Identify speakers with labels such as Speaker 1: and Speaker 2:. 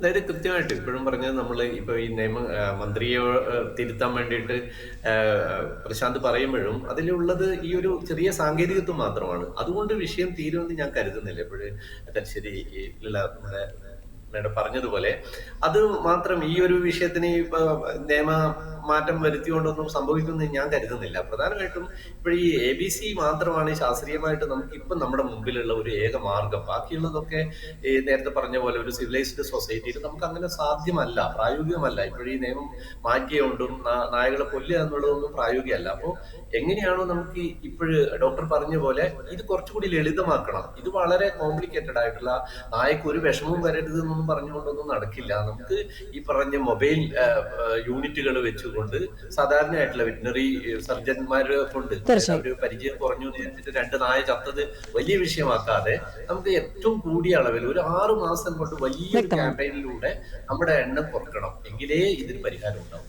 Speaker 1: അതായത് കൃത്യമായിട്ട് ഇപ്പോഴും പറഞ്ഞത് നമ്മൾ ഇപ്പൊ ഈ നിയമ മന്ത്രിയെ തിരുത്താൻ വേണ്ടിയിട്ട് പ്രശാന്ത് പറയുമ്പോഴും അതിലുള്ളത് ഈ ഒരു ചെറിയ സാങ്കേതികത്വം മാത്രമാണ്. അതുകൊണ്ട് വിഷയം തീരുമെന്ന് ഞാൻ കരുതുന്നില്ല ഇപ്പോഴും തലശ്ശേരി നമ്മുടെ മേഡം പറഞ്ഞതുപോലെ. അത് മാത്രം ഈ ഒരു വിഷയത്തിന് നിയമ മാറ്റം വരുത്തിക്കൊണ്ടൊന്നും സംഭവിക്കുന്നു ഞാൻ കരുതുന്നില്ല. പ്രധാനമായിട്ടും ഇപ്പോൾ ഈ എ ബി സി മാത്രമാണ് ശാസ്ത്രീയമായിട്ട് നമുക്ക് ഇപ്പം നമ്മുടെ മുമ്പിലുള്ള ഒരു ഏക മാർഗം. ബാക്കിയുള്ളതൊക്കെ നേരത്തെ പറഞ്ഞ പോലെ ഒരു സിവിലൈസ്ഡ് സൊസൈറ്റിയിൽ നമുക്ക് അങ്ങനെ സാധ്യമല്ല പ്രായോഗികമല്ല. ഇപ്പോഴീ നിയമം മാറ്റിയോണ്ടും നായകളെ കൊല്ലുക എന്നുള്ളതൊന്നും പ്രായോഗികമല്ല. അപ്പോൾ എങ്ങനെയാണോ നമുക്ക് ഇപ്പോഴ് ഡോക്ടർ പറഞ്ഞ പോലെ ഇത് കുറച്ചുകൂടി ലളിതമാക്കണം. ഇത് വളരെ കോംപ്ലിക്കേറ്റഡ് ആയിട്ടുള്ള നായക്ക് ഒരു വിഷമവും വരരുത് എന്നൊന്നും പറഞ്ഞുകൊണ്ടൊന്നും നടക്കില്ല. നമുക്ക് ഈ പറഞ്ഞ മൊബൈൽ യൂണിറ്റുകൾ വെച്ചുകൊണ്ട് സാധാരണയായിട്ടുള്ള വെറ്റിനറി സർജന്മാരെ കൊണ്ട് ഒരു പരിചയം കുറഞ്ഞു എന്ന് രണ്ട് നായ ചത്തത് വലിയ വിഷയമാക്കാതെ നമുക്ക് ഏറ്റവും കൂടിയ അളവിൽ ഒരു ആറു മാസം കൊണ്ട്
Speaker 2: വലിയ.
Speaker 1: ക്യാമ്പയിനിലൂടെ നമ്മുടെ എണ്ണം കുറക്കണം. എങ്കിലേ ഇതിന് പരിഹാരം ഉണ്ടാവും.